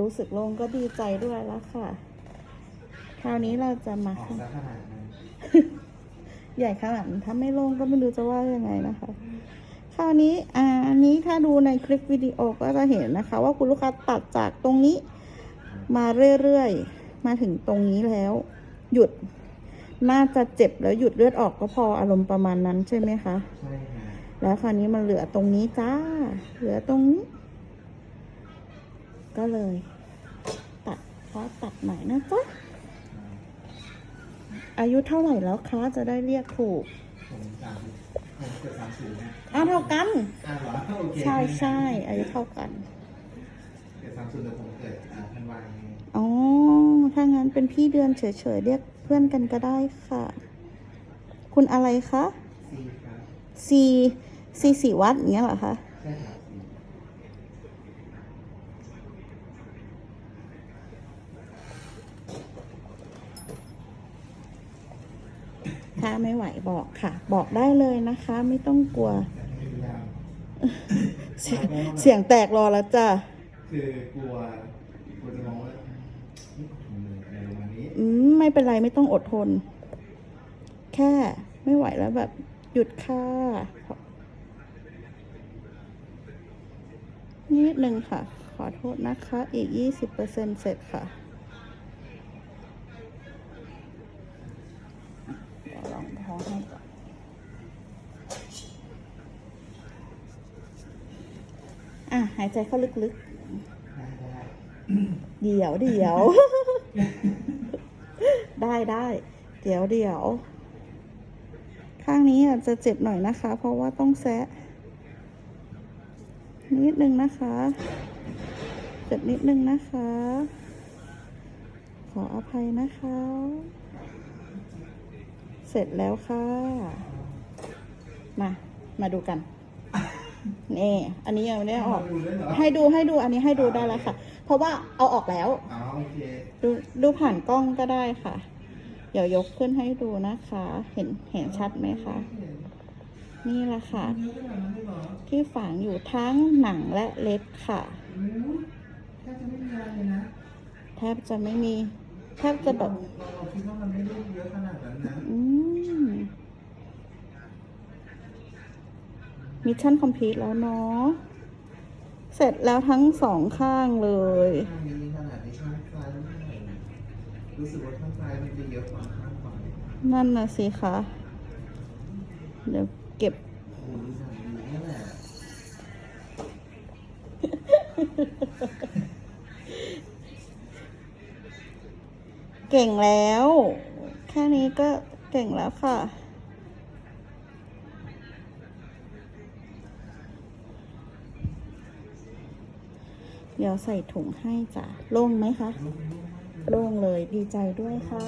รู้สึกโล่งก็ดีใจด้วยแล้วค่ะ คราวนี้เราจะมา ออกซะขนาดนั้นใหญ่ขนาดนั้นถ้าไม่โล่งก็ไม่รู้จะว่ายังไงนะคะ คราวนี้อ่าอันนี้ถ้าดูในคลิปวิดีโอก็จะเห็นนะคะ ว่าคุณลูกค้าตัดจากตรงนี้ มาเรื่อยๆ มาถึงตรงนี้แล้ว หยุด น่าจะเจ็บแล้วหยุดเลือดออกก็พออารมณ์ประมาณนั้นใช่ไหมคะ ใช่ค่ะ แล้วคราวนี้มันเหลือตรงนี้จ้า เหลือตรงนี้ ก็เลย ตัดขอตัดหน่อยนะจ๊ะ อายุเท่าไหร่แล้วคะจะได้เรียกถูกผมสามผมเกิดสามศูนย์นะอ้าวเท่ากัน อ้าวเหรอโอเคใช่ใช่อายุเท่ากัน เกิดสามศูนย์แต่ผมเกิดอ่าธันวาไงอ๋อ ถ้างั้นเป็นพี่เดือนเฉยๆเรียกเพื่อนกันก็ได้ค่ะ คุณอะไรคะซีครับซีซีสีวัดอย่างเงี้ยเหรอคะ ใช่ครับซี ถ้า ไม่ไหวบอกค่ะ บอกได้เลยนะคะ ไม่ต้องกลัว เสียงแตกรอแล้วจ้ะคือกลัวกลัวจะมองว่าไม่ขอบคุณเลยอะไรประมาณนี้อืมไม่เป็นไรไม่ต้องอดทน แค่ไม่ไหวแล้วแบบ หยุดค่ะนิดนึงค่ะ ขอโทษนะคะ อีก 20%เสร็จค่ะ เดี๋ยวล องท้องให้ก่อนอะหายใจเข้าลึกได้ได้ๆเดี๋ยวเดี๋ยว ได้ได้เดี๋ยวเดี๋ยว ข้างนี้อาจจะเจ็บหน่อยนะคะ เพราะว่าต้องแซะ นิดนึงนะคะ เจ็บนิดนึงนะคะ ขออภัยนะคะ เสร็จแล้วค่ะ มา มาดูกัน นี่ อันนี้ยังไม่ได้ออกดูด้วยเหรอให้ดูให้ดู อันนี้ให้ดูได้แล้วค่ะ เพราะว่าเอาออกแล้วอ๋อโอเคดูดูผ่านกล้องก็ได้ค่ะ เดี๋ยวยกขึ้นให้ดูนะคะ เห็นเห็นชัดไหมคะ นี่แหละค่ะเยอะขนาดนั้นเลยเหรอที่ฝังอยู่ทั้งหนังและเล็บค่ะอู้แทบจะไม่มีอะไรเลยนะแทบจะไม่มีแทบจะแบบเราเราคิดว่ามันไม่ได้เยอะขนาดนั้นนะ อืม มิชชั่นคอมพลีทแล้วเนาะ เสร็จแล้วทั้งสองข้างเลย ข้างนี้ขนาดนี้ข้างซ้ายไม่เท่าไหร่นะรู้สึกว่าข้างซ้ายมันจะเยอะกว่าข้างขวานั่นน่ะสิคะ เดี๋ยวเก็บ โอ้ยสามนี้นี่แหละเก่งแล้ว แค่นี้ก็เก่งแล้วค่ะ เดี๋ยวใส่ถุงให้จ้ะโล่งไหมคะ โล่งเลยดีใจด้วยค่ะ